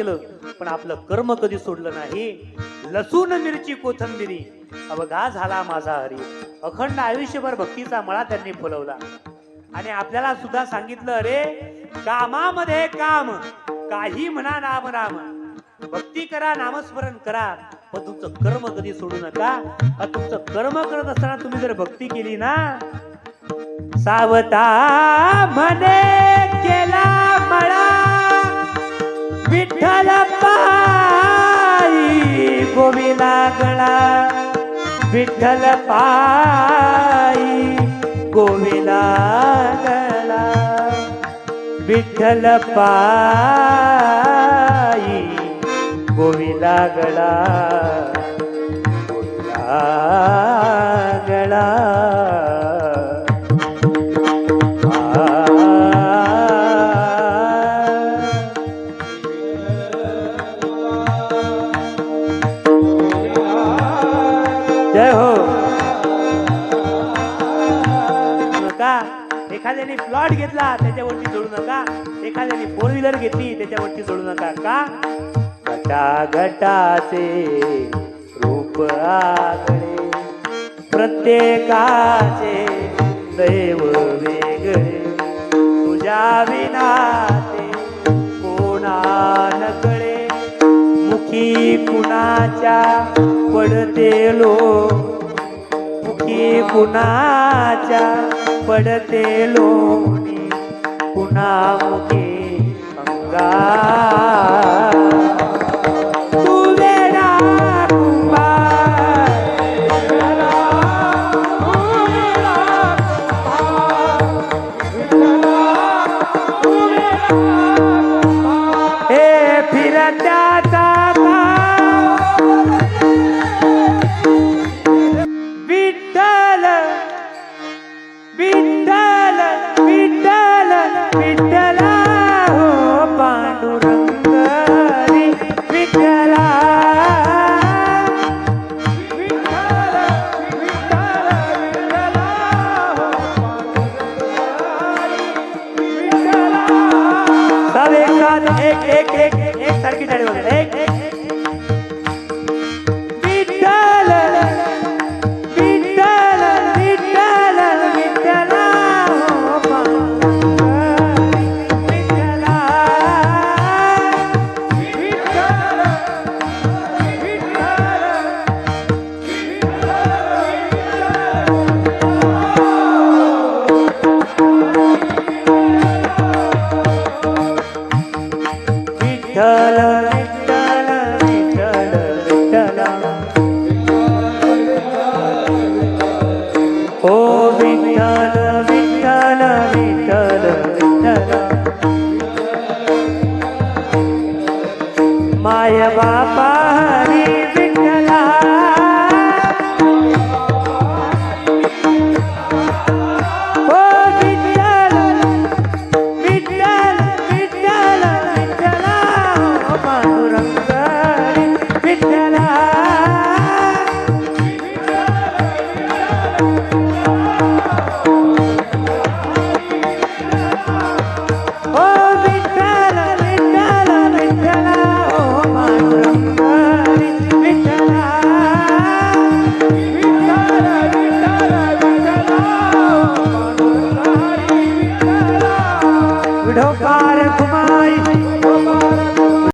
केलं पण आपलं कर्म कधी सोडलं नाही? लसूण मिरची कोथंबिरी. अवघा झाला माझा हरी. अखंड आयुष्यभर भक्तीचा मळा त्यांनी फुलवला. आणि आपल्याला सुद्धा सांगितलं अरे कामामध्ये काम. काही म्हणा नाम राम. भक्ती करा नामस्मरण करा. पण तुमचं कर्म कधी सोडू नका? तुमचं कर्म करत असताना तुम्ही जर भक्ती केली ना सावता म्हणे केला विठ्ठल पायी गोविला गळा विठ्ठल पायी गोविला गळा विठ्ठल पायी गोविला गळा गोविला गळा एखाद्याने प्लॉट घेतला त्याच्यावरती जोडू नका. एखाद्याने फोर व्हीलर घेतली त्याच्यावरती जोडू नका. का? गटा गटाचे रूप आगळे. प्रत्येकाचे दैव वेगळे. तुझ्या विना ते कोणा नकळे मुखी कुणाच्या पडते लो कुणाच्या पडते लोणी? कुणा मुखी अंगा विठ्ठला हो विठ्ठला एक हो एक एक एक एक सारखी टाळी वाजवा. माय बापा हरी